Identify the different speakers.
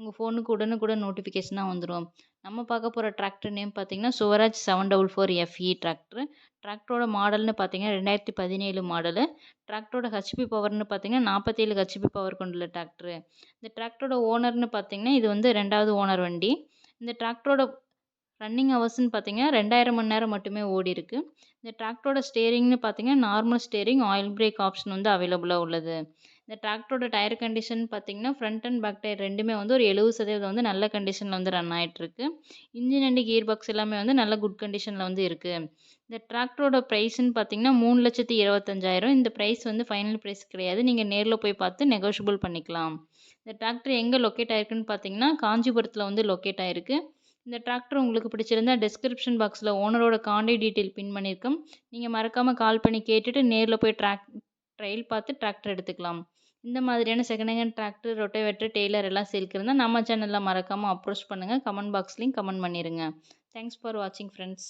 Speaker 1: உங்கள் ஃபோனுக்கு உடனுக்குடன் நோட்டிஃபிகேஷனாக வந்துடும் நம்ம பார்க்க போகிற டிராக்டர் நேம் பார்த்தீங்கன்னா Swaraj seven double four FE tractor டிராக்டரோட மாடல்னு பார்த்தீங்கன்னா ரெண்டாயிரத்தி பதினேழு மாடலு டிராக்டரோட ஹெச்பி பவர்னு பார்த்தீங்கன்னா நாற்பத்தேழு ஹெச்பி பவர் கொண்டுள்ள டிராக்டரு இந்த டிராக்டரோட ஓனர்னு பார்த்தீங்கன்னா இது வந்து ரெண்டாவது ஓனர் வண்டி. இந்த டிராக்டரோட ரன்னிங் ஹவர்ஸ்னு பார்த்தீங்கன்னா ரெண்டாயிரம் மணி நேரம் மட்டுமே ஓடி இருக்கு. இந்த டிராக்டரோட ஸ்டேரிங்னு பார்த்தீங்கன்னா normal steering oil brake option வந்து அவைலபிளாக உள்ளது. இந்த டிராக்டரோட டயர் கண்டிஷன் பார்த்தீங்கன்னா ஃப்ரண்ட் அண்ட் பேக் டயர் ரெண்டுமே வந்து ஒரு எழுபது சதவீதம் வந்து நல்ல கண்டிஷனில் வந்து ரன் ஆகிட்டுருக்கு இன்ஜின் அண்ட் கியர் பாக்ஸ் எல்லாமே வந்து நல்ல குட் கண்டிஷனில் வந்து இருக்குது இந்த டிராக்டரோட ப்ரைஸ்ன்னு பார்த்தீங்கன்னா மூணு லட்சத்தி இருபத்தஞ்சாயிரம். இந்த ப்ரைஸ் வந்து ஃபைனல் ப்ரைஸ் கிடையாது. நீங்கள் நேரில் போய் பார்த்து நெகோஷியபிள் பண்ணிக்கலாம். இந்த டிராக்டர் எங்கே லொக்கேட் ஆயிருக்குன்னு பார்த்தீங்கன்னா காஞ்சிபுரத்தில் வந்து லொக்கேட் ஆயிருக்கு. இந்த டிராக்டர் உங்களுக்கு பிடிச்சிருந்தா டிஸ்கிரிப்ஷன் பாக்ஸில் ஓனரோட காண்டாக்ட் டீட்டெயில் பின் பண்ணியிருக்கோம். நீங்கள் மறக்காமல் கால் பண்ணி கேட்டுட்டு நேரில் போய் ட்ராக் ட்ரையல் பார்த்து டிராக்டர் எடுத்துக்கலாம். இந்த மாதிரியான second hand tractor rotavator trailer எல்லாம் சேல்க்கு இருந்தால் நம்ம சேனலில் மறக்காமல் அப்ரோச் பண்ணுங்கள் கமெண்ட் பாக்ஸ்லேயும் கமெண்ட் பண்ணிடுங்க தேங்க்ஸ் ஃபார் வாட்சிங் ஃப்ரெண்ட்ஸ்